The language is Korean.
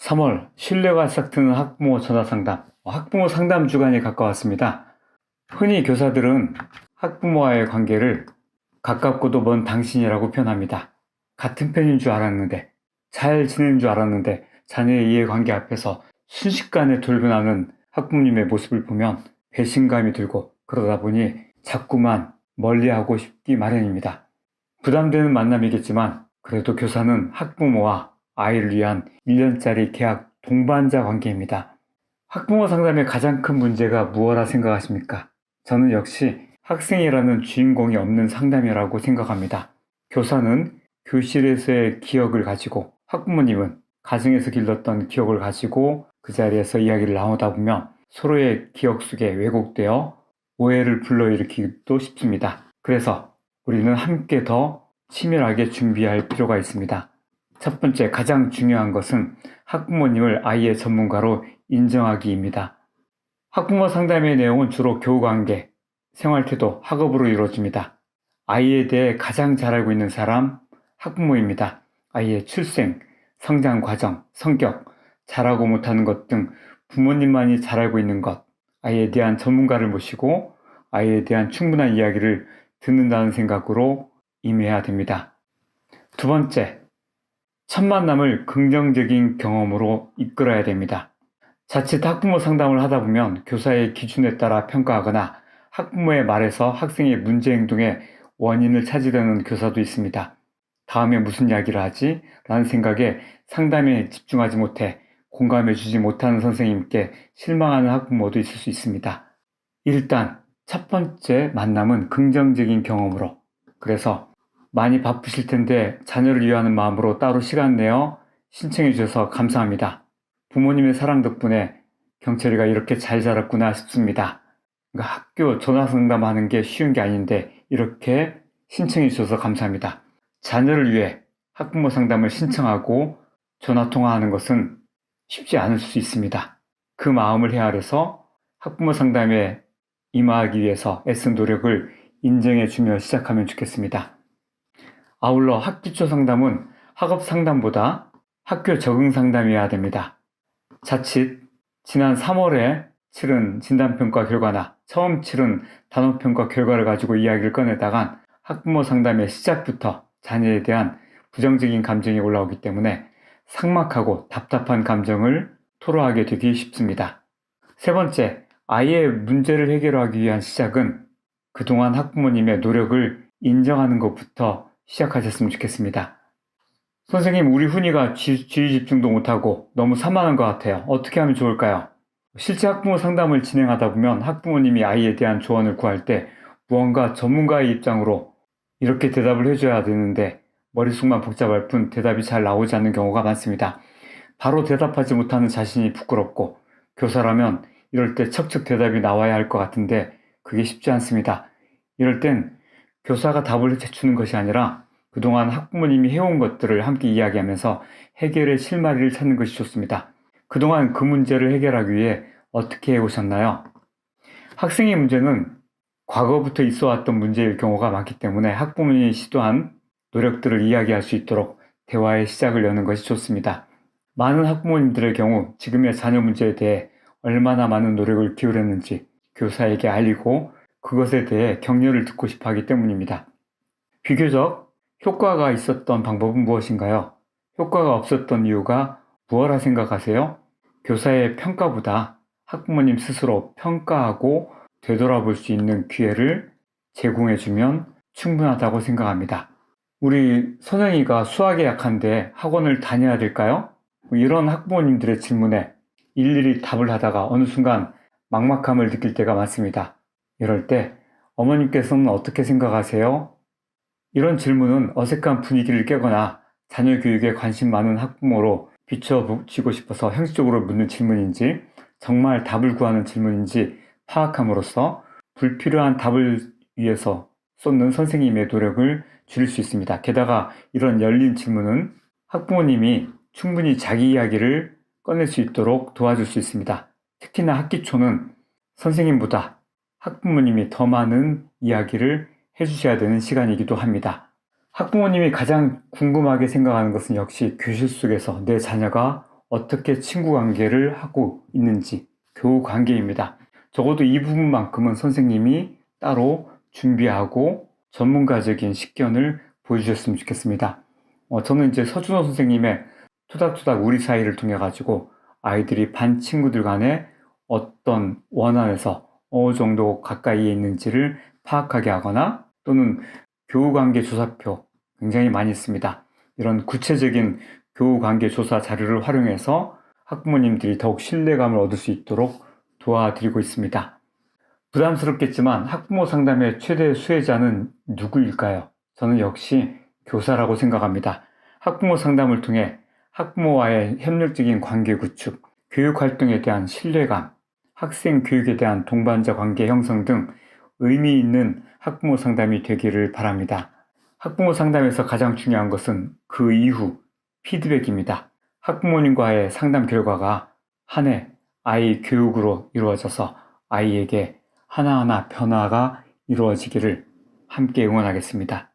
3월 신뢰가 싹 트는 학부모 전화 상담, 학부모 상담 주간이 가까웠습니다. 흔히 교사들은 학부모와의 관계를 가깝고도 먼 당신이라고 표현합니다. 같은 편인 줄 알았는데, 잘 지내는 줄 알았는데, 자녀의 이해관계 앞에서 순식간에 돌변하는 학부모님의 모습을 보면 배신감이 들고 그러다 보니 자꾸만 멀리하고 싶기 마련입니다. 부담되는 만남이겠지만 그래도 교사는 학부모와 아이를 위한 1년짜리 계약 동반자 관계입니다. 학부모 상담의 가장 큰 문제가 무엇라 생각하십니까? 저는 역시 학생이라는 주인공이 없는 상담이라고 생각합니다. 교사는 교실에서의 기억을 가지고 학부모님은 가정에서 길렀던 기억을 가지고 그 자리에서 이야기를 나누다 보면 서로의 기억 속에 왜곡되어 오해를 불러일으키기도 쉽습니다. 그래서 우리는 함께 더 치밀하게 준비할 필요가 있습니다. 첫 번째 가장 중요한 것은 학부모님을 아이의 전문가로 인정하기입니다. 학부모 상담의 내용은 주로 교우관계, 생활태도, 학업으로 이루어집니다. 아이에 대해 가장 잘 알고 있는 사람 학부모입니다. 아이의 출생, 성장 과정, 성격, 잘하고 못하는 것 등 부모님만이 잘 알고 있는 것, 아이에 대한 전문가를 모시고 아이에 대한 충분한 이야기를 듣는다는 생각으로 임해야 됩니다. 두 번째, 첫 만남을 긍정적인 경험으로 이끌어야 됩니다. 자칫 학부모 상담을 하다 보면 교사의 기준에 따라 평가하거나 학부모의 말에서 학생의 문제 행동의 원인을 찾으려는 교사도 있습니다. 다음에 무슨 이야기를 하지? 라는 생각에 상담에 집중하지 못해 공감해 주지 못하는 선생님께 실망하는 학부모도 있을 수 있습니다. 일단 첫 번째 만남은 긍정적인 경험으로 그래서 많이 바쁘실 텐데 자녀를 위하는 마음으로 따로 시간 내어 신청해 주셔서 감사합니다. 부모님의 사랑 덕분에 경철이가 이렇게 잘 자랐구나 싶습니다. 그러니까 학교 전화 상담하는 게 쉬운 게 아닌데 이렇게 신청해 주셔서 감사합니다. 자녀를 위해 학부모 상담을 신청하고 전화 통화하는 것은 쉽지 않을 수 있습니다. 그 마음을 헤아려서 학부모 상담에 임하기 위해서 애쓴 노력을 인정해 주며 시작하면 좋겠습니다. 아울러 학기초 상담은 학업 상담보다 학교 적응 상담이어야 됩니다. 자칫 지난 3월에 치른 진단평가 결과나 처음 치른 단원평가 결과를 가지고 이야기를 꺼내다간 학부모 상담의 시작부터 자녀에 대한 부정적인 감정이 올라오기 때문에 삭막하고 답답한 감정을 토로하게 되기 쉽습니다. 세 번째, 아이의 문제를 해결하기 위한 시작은 그동안 학부모님의 노력을 인정하는 것부터 시작하셨으면 좋겠습니다. 선생님, 우리 훈이가 지, 주의 집중도 못하고 너무 산만한 것 같아요. 어떻게 하면 좋을까요? 실제 학부모 상담을 진행하다 보면 학부모님이 아이에 대한 조언을 구할 때 무언가 전문가의 입장으로 이렇게 대답을 해줘야 되는데 머릿속만 복잡할 뿐 대답이 잘 나오지 않는 경우가 많습니다. 바로 대답하지 못하는 자신이 부끄럽고 교사라면 이럴 때 척척 대답이 나와야 할 것 같은데 그게 쉽지 않습니다. 이럴 땐 교사가 답을 제추는 것이 아니라 그동안 학부모님이 해온 것들을 함께 이야기하면서 해결의 실마리를 찾는 것이 좋습니다. 그동안 그 문제를 해결하기 위해 어떻게 해오셨나요? 학생의 문제는 과거부터 있어 왔던 문제일 경우가 많기 때문에 학부모님이 시도한 노력들을 이야기할 수 있도록 대화의 시작을 여는 것이 좋습니다. 많은 학부모님들의 경우 지금의 자녀 문제에 대해 얼마나 많은 노력을 기울였는지 교사에게 알리고 그것에 대해 격려를 듣고 싶어 하기 때문입니다. 비교적 효과가 있었던 방법은 무엇인가요? 효과가 없었던 이유가 무엇라 생각하세요? 교사의 평가보다 학부모님 스스로 평가하고 되돌아볼 수 있는 기회를 제공해주면 충분하다고 생각합니다. 우리 선영이가 수학에 약한데 학원을 다녀야 될까요? 뭐 이런 학부모님들의 질문에 일일이 답을 하다가 어느 순간 막막함을 느낄 때가 많습니다. 이럴 때 어머님께서는 어떻게 생각하세요? 이런 질문은 어색한 분위기를 깨거나 자녀 교육에 관심 많은 학부모로 비춰지고 싶어서 형식적으로 묻는 질문인지 정말 답을 구하는 질문인지 파악함으로써 불필요한 답을 위해서 쏟는 선생님의 노력을 줄일 수 있습니다. 게다가 이런 열린 질문은 학부모님이 충분히 자기 이야기를 꺼낼 수 있도록 도와줄 수 있습니다. 특히나 학기 초는 선생님보다 학부모님이 더 많은 이야기를 해주셔야 되는 시간이기도 합니다. 학부모님이 가장 궁금하게 생각하는 것은 역시 교실 속에서 내 자녀가 어떻게 친구 관계를 하고 있는지 교우 관계입니다. 적어도 이 부분만큼은 선생님이 따로 준비하고 전문가적인 식견을 보여주셨으면 좋겠습니다. 어, 저는 이제 서준호 선생님의 토닥토닥 우리 사이를 통해 가지고 아이들이 반 친구들 간에 어떤 원안에서 어느 정도 가까이에 있는지를 파악하게 하거나 또는 교우관계 조사표 굉장히 많이 씁니다. 이런 구체적인 교우관계 조사 자료를 활용해서 학부모님들이 더욱 신뢰감을 얻을 수 있도록 도와드리고 있습니다. 부담스럽겠지만 학부모 상담의 최대 수혜자는 누구일까요? 저는 역시 교사라고 생각합니다. 학부모 상담을 통해 학부모와의 협력적인 관계 구축, 교육 활동에 대한 신뢰감, 학생 교육에 대한 동반자 관계 형성 등 의미 있는 학부모 상담이 되기를 바랍니다. 학부모 상담에서 가장 중요한 것은 그 이후 피드백입니다. 학부모님과의 상담 결과가 한 해 아이 교육으로 이루어져서 아이에게 하나하나 변화가 이루어지기를 함께 응원하겠습니다.